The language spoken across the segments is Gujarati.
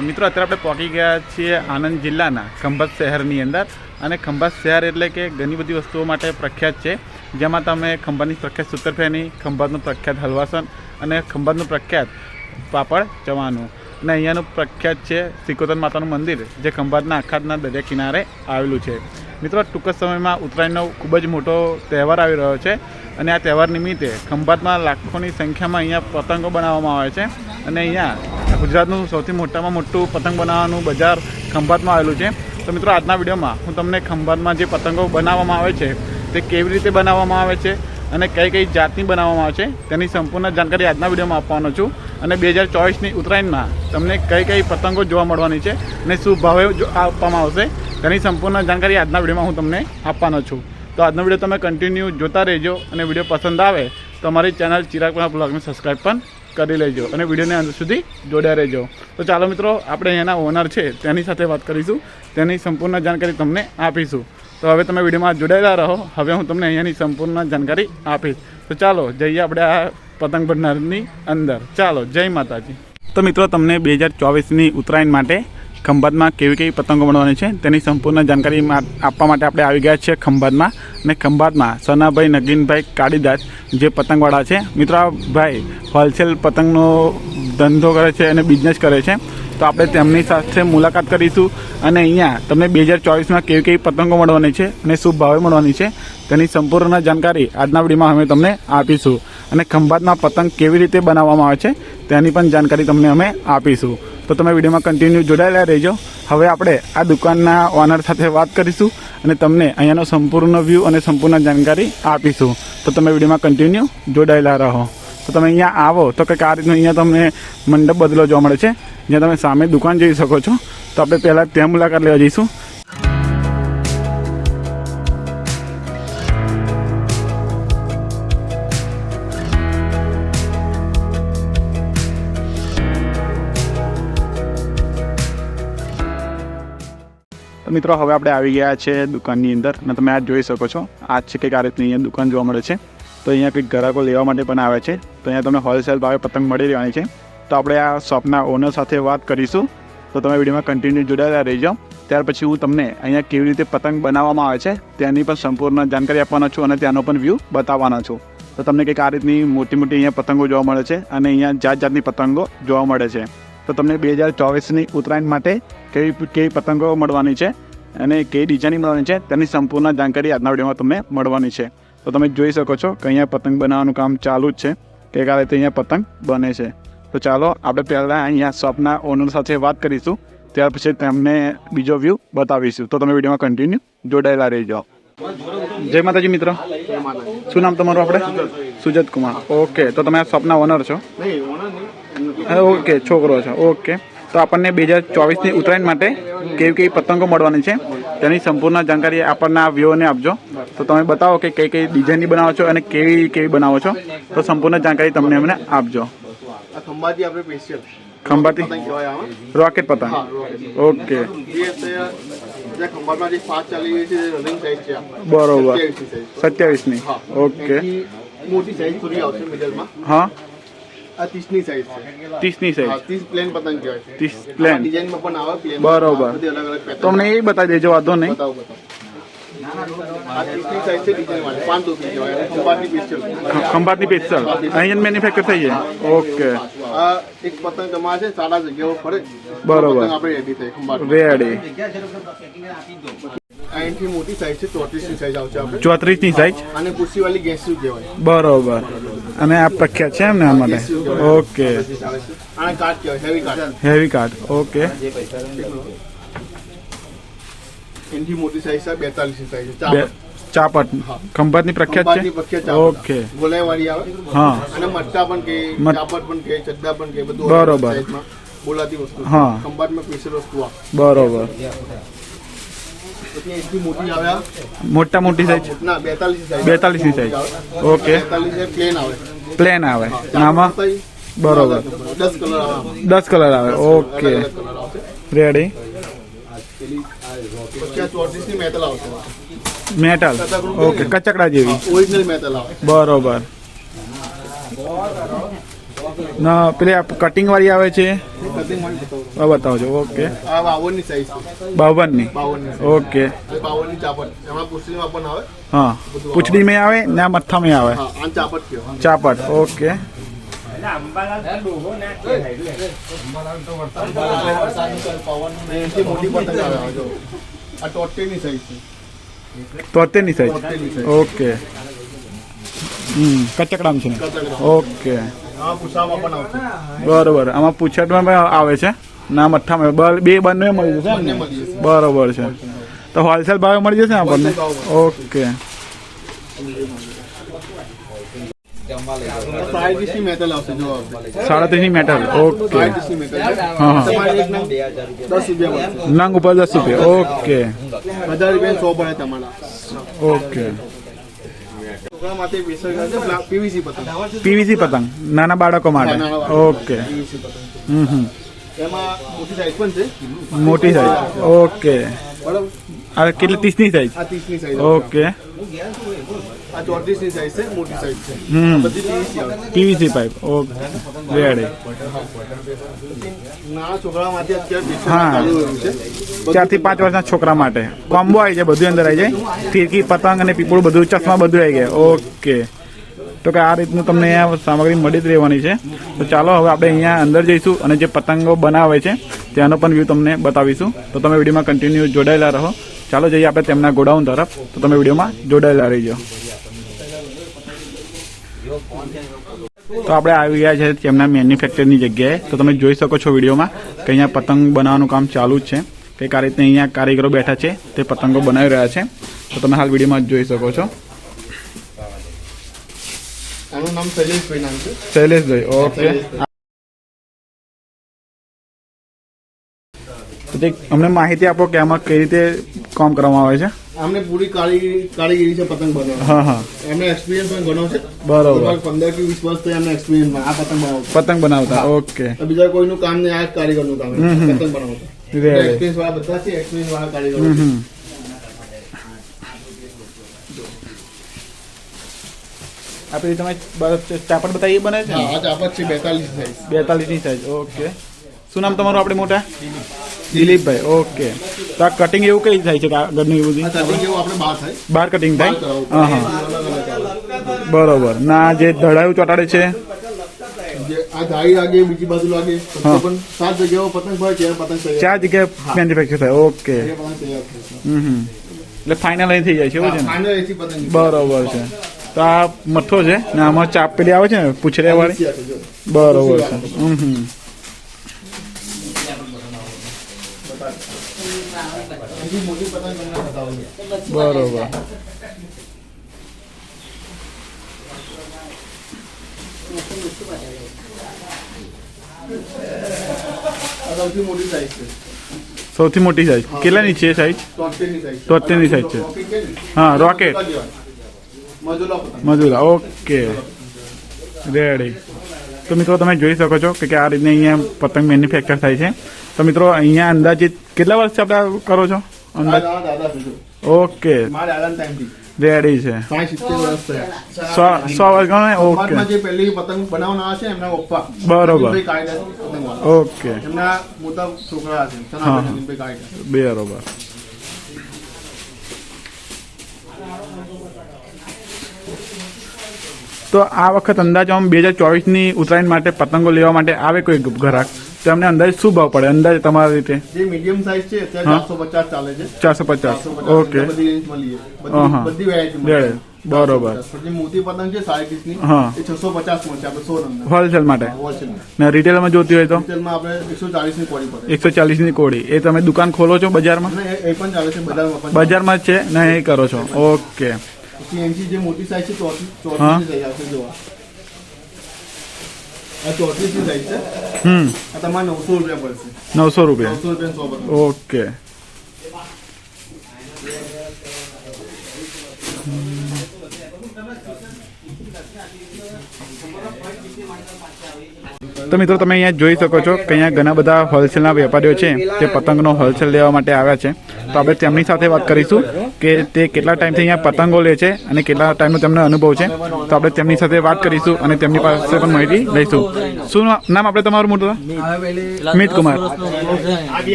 મિત્રો, અત્યારે આપણે પહોંચી ગયા છીએ આણંદ જિલ્લાના ખંભાત શહેરની અંદર. અને ખંભાત શહેર એટલે કે ઘણી બધી વસ્તુઓ માટે પ્રખ્યાત છે. જેમાં તમે ખંભાતની પ્રખ્યાત સૂતરફેની ખંભાતનું પ્રખ્યાત હલવાસન અને ખંભાતનું પ્રખ્યાત પાપડ ચવાનું અને અહીંયાનું પ્રખ્યાત છે સિકોતર માતાનું મંદિર, જે ખંભાતના આખાતના દરિયા કિનારે આવેલું છે. મિત્રો, ટૂંક જ સમયમાં ઉત્તરાયણનો ખૂબ જ મોટો તહેવાર આવી રહ્યો છે. અને આ તહેવાર નિમિત્તે ખંભાતમાં લાખોની સંખ્યામાં અહીંયા પતંગો બનાવવામાં આવે છે. અને અહીંયા ગુજરાતનું સૌથી મોટામાં મોટું પતંગ બનાવવાનું બજાર ખંભાતમાં આવેલું છે. તો મિત્રો, આજના વિડીયોમાં હું તમને ખંભાતમાં જે પતંગો બનાવવામાં આવે છે, તે કેવી રીતે બનાવવામાં આવે છે અને કઈ કઈ જાતની બનાવવામાં આવે છે, તેની સંપૂર્ણ જાણકારી આજના વિડીયોમાં આપવાનો છું. અને બે હજાર ચોવીસની ઉત્તરાયણમાં તમને કઈ કઈ પતંગો જોવા મળવાની છે અને શું ભાવે આપવામાં આવશે, તેની સંપૂર્ણ જાણકારી આજના વિડીયોમાં હું તમને આપવાનો છું. તો આજનો વીડિયો તમે કન્ટિન્યુ જોતા રહેજો અને વીડિયો પસંદ આવે તો અમારી ચેનલ ચિરાગ બ્લોગને સબસ્ક્રાઈબ પણ કરી લેજો અને વિડીયોને અંત સુધી જોડ્યા રહેજો. તો ચાલો મિત્રો, આપણે એના ઓનર છે, તેની સાથે વાત કરીશું. તેની સંપૂર્ણ જાણકારી તમને આપીશું. તો હવે તમે વિડીયોમાં જોડાયેલા રહો. હવે હું તમને અહીંયાની સંપૂર્ણ જાણકારી આપીશ. તો ચાલો, જઈએ આપણે આ પતંગ ભંડારની અંદર. ચાલો, જય માતાજી. તો મિત્રો, તમને બે હજાર ચોવીસની ઉત્તરાયણ માટે ખંભાતમાં કેવી કેવી પતંગો મળવાની છે તેની સંપૂર્ણ જાણકારી આપવા માટે આપણે આવી ગયા છીએ ખંભાતમાં. અને ખંભાતમાં સનાભાઈ નગીનભાઈ કાળીદાસ જે પતંગવાળા છે. મિત્રો હોલસેલ પતંગનો ધંધો કરે છે અને બિઝનેસ કરે છે. તો આપણે તેમની સાથે મુલાકાત કરીશું. અને અહીંયા તમને બે હજાર ચોવીસમાં કેવી કેવી પતંગો મળવાની છે અને શું ભાવે મળવાની છે તેની સંપૂર્ણ જાણકારી આજના વિડીયોમાં અમે તમને આપીશું. અને ખંભાતમાં પતંગ કેવી રીતે બનાવવામાં આવે છે તેની પણ જાણકારી તમને અમે આપીશું. તો તમે વિડીયોમાં કન્ટિન્યુ જોડાયેલા રહેજો. હવે આપણે આ દુકાનના ઓનર સાથે વાત કરીશું અને તમને અહીંયાનો સંપૂર્ણ વ્યૂ અને સંપૂર્ણ જાણકારી આપીશું. તો તમે વિડીયોમાં કન્ટિન્યુ જોડાયેલા રહો. તો તમે અહીંયા આવો તો કંઈક આ રીતનું અહીંયા તમને મંડપ બદલો જોવા મળે છે. જ્યાં તમે સામે દુકાન જઈ શકો છો. તો આપણે પહેલાં ત્યાં મુલાકાત લેવા જઈશું. મિત્રો, હવે આપણે આવી ગયા છે દુકાનની અંદર. અને તમે આ જોઈ શકો છો આ છે કંઈક આ રીતની અહીંયા દુકાન જોવા મળે છે. તો અહીંયા કંઈક ગ્રાહકો લેવા માટે પણ આવે છે. તો અહીંયા તમને હોલસેલ ભાવે પતંગ મળી રહેવાની છે. તો આપણે આ શોપના ઓનર સાથે વાત કરીશું. તો તમે વિડીયોમાં કન્ટિન્યુ જોડાયેલા રહેજો. ત્યાર પછી હું તમને અહીંયા કેવી રીતે પતંગ બનાવવામાં આવે છે, તેની પણ સંપૂર્ણ જાણકારી આપવાનો છું અને ત્યાંનો પણ વ્યૂ બતાવવાનો છું. તો તમને કંઈક આ રીતની મોટી મોટી અહીંયા પતંગો જોવા મળે છે અને અહીંયા જાત જાતની પતંગો જોવા મળે છે. તો તમને બે હજાર ચોવીસની ઉત્તરાયણ માટે કેવી કેવી પતંગો મળવાની છે અને કેવી ડિઝાઇનિંગ મળવાની છે તેની સંપૂર્ણ જાણકારી આજના વિડીયોમાં તમને મળવાની છે. તો તમે જોઈ શકો છો કે અહીંયા પતંગ બનાવવાનું કામ ચાલુ જ છે કે કાલે તે અહીંયા પતંગ બને છે. તો ચાલો આપણે પહેલાં અહીંયા શોપના ઓનર સાથે વાત કરીશું ત્યાર પછી તમને બીજો વ્યૂ બતાવીશું. તો તમે વિડીયોમાં કન્ટિન્યુ જોડાયેલા રહી જાઓ જય માતાજી મિત્ર. શું નામ તમારું આપણે? સુજત. કુમાર. ઓકે તો તમે આ શોપના ઓનર છો? હા, ઓકે છોકરો છે. ઓકે. તો આપણને બે હજાર ચોવીસની ઉત્તરાયણ માટે કેવી કેવી પતંગો મળવાની છે તેની સંપૂર્ણ જાણકારી આપણને આ વ્યૂઓને આપજો. તો તમે બતાવો કે કઈ કઈ ડિઝાઇનની બનાવો છો અને કેવી કેવી બનાવો છો તો સંપૂર્ણ જાણકારી તમને અમને આપજો. ખંભાતી રોકેટ પતંગ ઓકે. બરોબર. સત્યાવીસની ઓકે. મોટી સાઈઝ આવશે હા. આ ત્રીસની સાઈઝ છે. ત્રીસની સાઈઝ ત્રીસ પ્લેન પતંગ કહેવાય ત્રીસ પ્લેન ડિઝાઇનમાં પણ આવે પ્લેન બરોબર. બધી અલગ અલગ તો અમને એ બતાવી દેજો વાંધો નહીં. બતાવો બતાવો. ખંભાતની પેસ્ટલ અહીંયા મેન્યુફેક્ચર થઈ જાય. ઓકે. આ એક પતંગ તમારે છે સાડા જગ્યાઓ ફરે. બરોબર. આપણે રેડી થઈ ખંભાત રેડી અહીંથી મોટી સાઈઝ છે ચોત્રીસની સાઈઝ આવશે આપણે. ચોત્રીસની સાઈઝ અને કુર્સીવાળી ગેસુ કહેવાય. બરોબર. અને આ પ્રખ્યાત છે એમને ને માટે ઓકે. આને કાટ કહેવાય હેવી કાટ હેવી કાર્ડ ઓકે. એનથી મોટી સાઈઝ છે બેતાલીસ સાઈઝ છે ચાપટ પ્રખ્યાત છે? પ્રખ્યાત ચાપટ. ઓકે. ગોલાઈવાળી આવે. હા. અને મટ્ટા પણ કે ચાપટ પણ કે ચડ્ડા પણ કે બધું બરોબર. બોલાતી વસ્તુ છે. હા. ખંભાતમાં સ્પેશિયલ વસ્તુ બરોબર. મોટી આવે આ. મોટા મોટી સાઈઝ ના બેતાલીસ સાઈઝ 42 ની size. ઓકે. બેતાલીસ પ્લેન આવે પ્લેન આવે અને આમાં બતાવી? બરોબર. દસ કલર આવે આમાં. દસ કલર આવે ઓકે અલગ અલગ કલર આવશે રેડી પછી આ ચોત્રીસ ની મેટલ આવશે મેટલ ઓકે કચકડા જેવી ઓરિજિનલ મેટલ આવે બરોબર ના પેલી આ કટિંગ વાળી આવે છે કટિંગ વાળી બતાવો આ બતાવજો ઓકે આ બાવનની સાઈઝ છે બાવનની બાવનની ઓકે આ બાવનની ચાપટ એમાં પુષ્ટિમાં પણ આવે હા પૂછડીમાં આવે ને આ મથ્થામાં આવે હા આ ચાપટ કયો ચાપટ ઓકે એનાથી મોટી પતંગ આવે આ જો આ ટોટેની સાઈઝ છે તોતેરની સાઈઝ ટોટેની સાઈઝ ઓકે હમ કચકડામ છે ઓકે બરોબર. આમાં પૂછડમાં પણ આવે છે. ના મઠ્ઠામાં બ- બંને મળી જશે ને બરોબર છે. તો હોલસેલ ભાવે મળી જશે આપણને? ઓકે. સાડા આપણે સાડત્રીસની મેટલ. ઓકે. નંગ ઉપર દસ રૂપિયા. ઓકે. ઓકે છોકરા માટે સ્પેશિયલ છે પીવીસી પતંગ. નાના બાળકો માટે. ઓકે. હમ હમ. મોટી સાઈઝ ઓકે. કેટલી ત્રીસની સાઈઝ ઓકે. આ ચોત્રીસની સાઈઝ છે મોટી સાઈઝ છે. હમ. બધી પીવીસી આવે પીવીસી પાઇપ ઓકે. રેડી નાના છોકરા માટે અત્યારે હા. સ્પેશિયલ ચાલુ રહ્યું છે. બધું ચારથી પાંચ વર્ષના છોકરા માટે. કોમ્બો આવી જાય બધું અંદર આવી જાય. ફિરકી પતંગ અને પીપળું બધું ચશ્મા બધું આવી ગયા ઓકે. તો કે આ રીતનું તમને અહીંયા સામગ્રી મળી જ રહેવાની છે. તો ચાલો હવે આપણે અહીંયા અંદર જઈશું અને જે પતંગો બનાવે છે ત્યાંનો પણ વ્યૂ તમને બતાવીશું. તો તમે વિડીયોમાં કન્ટિન્યુ જોડાયેલા રહો. ચાલો જઈએ આપણે તેમના ગોડાઉન તરફ. તો તમે વિડીયોમાં જોડાયેલા રહીજો. તો આપણે આવી ગયા છે તેમના મેન્યુફેક્ચરની જગ્યાએ. તો તમે જોઈ શકો છો વિડીયોમાં કે અહીંયા પતંગ બનાવવાનું કામ ચાલુ જ છે. કંઈક આ રીતે અહીંયા કારીગરો બેઠા છે તે પતંગો બનાવી રહ્યા છે. તો તમે હાલ વિડીયોમાં જોઈ શકો છો. શૈલેષભાઈ ઓકે. અમને માહિતી આપો કે આમાં કઈ રીતે કામ કરવામાં આવે છે. અમને પૂરી કારીગીરી છે પતંગ બનાવવા એમને એક્સપિરિયન્સ પણ ઘણો છે. બરોબર. પંદર કે વીસ વર્ષ એમને એક્સપિરિયન્સ આ પતંગ બનાવતા. પતંગ બનાવતા ઓકે. બીજા કોઈનું કામ નહીં આ કારીગરનું કામ. પતંગ બનાવતા. એક્સપિરિયન્સ વાળા બધા છે એક્સપિરિયન્સ વાળા કારીગરો હમ છે. આપણે તમે બતાવી હા આ છે બેતાલીસ સાઈઝ બેતાલીસની સાઈઝ ઓકે. શું નામ તમારું આપણે મોટા? દિલીપભાઈ ઓકે. તો આ કટિંગ એવું કઈ થાય છે આગળનું એવું બધું? બાર કટિંગ થાય. હા હા. બરોબર. ના જે ધડાયું ચોટાડે છે. ચાર જગ્યાએ મેન્યુફેક્ચર થાય. ઓકે. એટલે ફાઇનલ અહીં થઈ જાય છે એવું છે બરોબર છે. તો આ મઠ્ઠો છે ને આમાં ચાપ પેલી આવે છે ને પૂછડ્યા વાળી? બરોબર છે. હમ હમ. બીજી મોટી પતંગ તમને બતાવું. બરોબર. સૌથી મોટી સાઈઝ છે. સૌથી મોટી સાઈઝ કેટલાની છે સાઈઝ તોતેરની છે. હા, રોકેટ. મજુલા ઓકે. રેડી તો મિત્રો તમે જોઈ શકો છો કે આ રીતને અહીંયા પતંગ મેન્યુફેક્ચર થાય છે. તો મિત્રો અહીંયા અંદાજિત કેટલા વર્ષથી આપણે કરો છો. ઓકે. રેડી છે. સો સો વર્ષ ગણો ઓકે. જે પહેલી પતંગ બનાવનારા છે એમના પપ્પા. બરોબર. ઓકે. એમના મોટા છોકરા છે બરોબર. તો આ વખત અંદાજ આમ બે હજાર ચોવીસની ઉત્તરાયણ માટે પતંગો લેવા માટે આવે કોઈ ગ્રાહક? તો એમને અંદાજ શું ભાવ પડે? અંદાજ તમારી રીતે? જે મીડિયમ સાઈઝ છે અત્યારે ચારસો પચાસ ચાલે છે. ચારસો પચાસ. ઓકે. બધી મળી વેરાયટી બરોબર. મોટી પતંગ છે સાડી ની હા. એ છસો પચાસમાં છે આપણે સો રંગ હોલસેલ માટે? ને રિટેલમાં જોતી હોય તો? હોલસેલમાં આપણે એકસો ચાલીસની કોડી પડે. એકસો ચાલીસની કોડી એ તમે દુકાન ખોલો છો બજારમાં? એ- પણ ચાલે છે બજારમાં બજારમાં જ છે? ને એ કરો છો. ઓકે. પછી જે મોટી સાઈઝ છે ચોથી ચોથી જોવા. આ સાઈઝ છે. હમ. આ તમારે નવસો રૂપિયા પડશે. નવસો રૂપિયા? નવસો રૂપિયા સો ઓકે. તો મિત્રો તમે અહીંયા જોઈ શકો છો કે અહીંયા ઘણા બધા હોલસેલના વેપારીઓ છે તે પતંગનો હોલસેલ લેવા માટે આવ્યા છે. તો આપણે તેમની સાથે વાત કરીશું. કે તે કેટલા ટાઈમથી અહીંયા પતંગો લે છે અને કેટલા ટાઈમનો તેમને અનુભવ છે. તો આપણે તેમની સાથે વાત કરીશું અને તેમની પાસે પણ માહિતી લઈશું. શું નામ આપણે તમારું મોટું મિત કુમાર.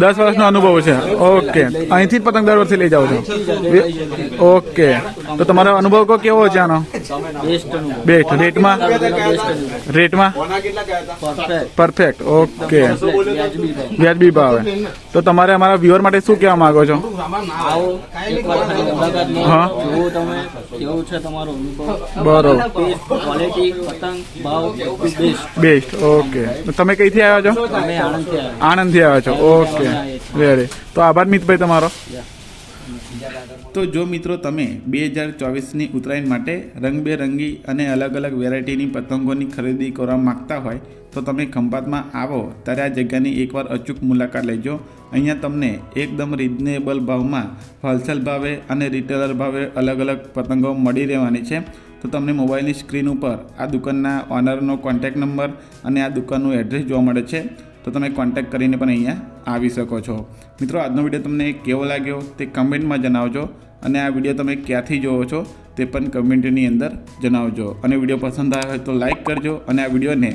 દસ વર્ષનો અનુભવ છે. ઓકે. અહીંથી પતંગ દર વર્ષે લઈ જાઓ છો? ઓકે. તો તમારો અનુભવ કેવો છે આનો? બેસ્ટ રેટમાં? રેટમાં? પરફેક્ટ ઓકે વ્યાજબી ભાવે તો તમારે અમારા વ્યુઅર માટે શું કહેવા માંગો છો? હા. બરોબર. બેસ્ટ ઓકે તમે કઈથી આવ્યા છો? અમે આણંદથી આવ્યા. આણંદથી આવ્યા છો. ઓકે વેરી તો આભાર મિતભાઈ તમારો. તો જો મિત્રો તમે બે હજાર ચોવીસની ઉત્તરાયણ માટે રંગબેરંગી અને અલગ અલગ વેરાયટીની પતંગોની ખરીદી કરવા માગતા હોય, તો તમે ખંભાતમાં આવો. ત્યારે આ જગ્યાની એકવાર અચૂક મુલાકાત લેજો. અહીંયા તમને એકદમ રિઝનેબલ ભાવમાં હોલસેલ ભાવે અને રિટેલર ભાવે અલગ અલગ પતંગો મળી રહેવાની છે. તો તમને મોબાઈલની સ્ક્રીન ઉપર આ દુકાનના ઓનરનો કોન્ટેક્ટ નંબર અને આ દુકાનનું એડ્રેસ જોવા મળે છે. તો તમે કોન્ટેક્ટ કરીને પણ અહીંયા આવી શકો છો. મિત્રો, આજનો વીડિયો તમને કેવો લાગ્યો તે કમેન્ટમાં જણાવજો અને આ વીડિયો તમે ક્યાંથી જોવો છો તે પણ કમેન્ટની અંદર જણાવજો. અને વીડિયો પસંદ હોય તો લાઈક કરજો અને આ વિડીયોને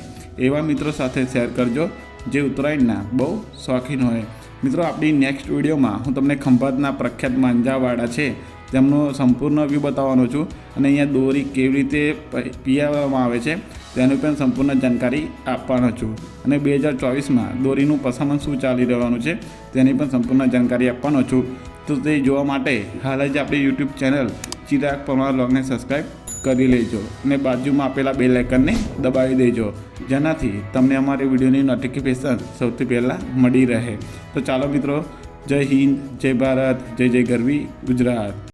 એવા મિત્રો સાથે શેર કરજો જે ઉત્તરાયણના બહુ શોખીન હોય. મિત્રો, આપણી નેક્સ્ટ વિડીયોમાં હું તમને ખંભાતના પ્રખ્યાત માંજાવાળા છે તેમનો સંપૂર્ણ વ્યૂ બતાવવાનો છું અને અહીંયા દોરી કેવી રીતે પિયાવવામાં આવે છે તેની પણ સંપૂર્ણ જાણકારી આપવાનો છું. અને બે હજાર ચોવીસમાં દોરીનું પસામણ શું ચાલી રહેવાનું છે, તેની પણ સંપૂર્ણ જાણકારી આપવાનો છું. તો તે જોવા માટે હાલ જ આપણી યુટ્યુબ ચેનલ ચિરાગ પરમાર લોગને સબસ્ક્રાઈબ કરી લેજો અને બાજુમાં આપેલા બે લાઇકનને દબાવી દેજો, જેનાથી તમને અમારી વિડીયોની નોટિફિકેશન સૌથી પહેલાં મળી રહે. તો ચાલો મિત્રો, જય હિન્દ, જય ભારત, જય જય ગરવી ગુજરાત.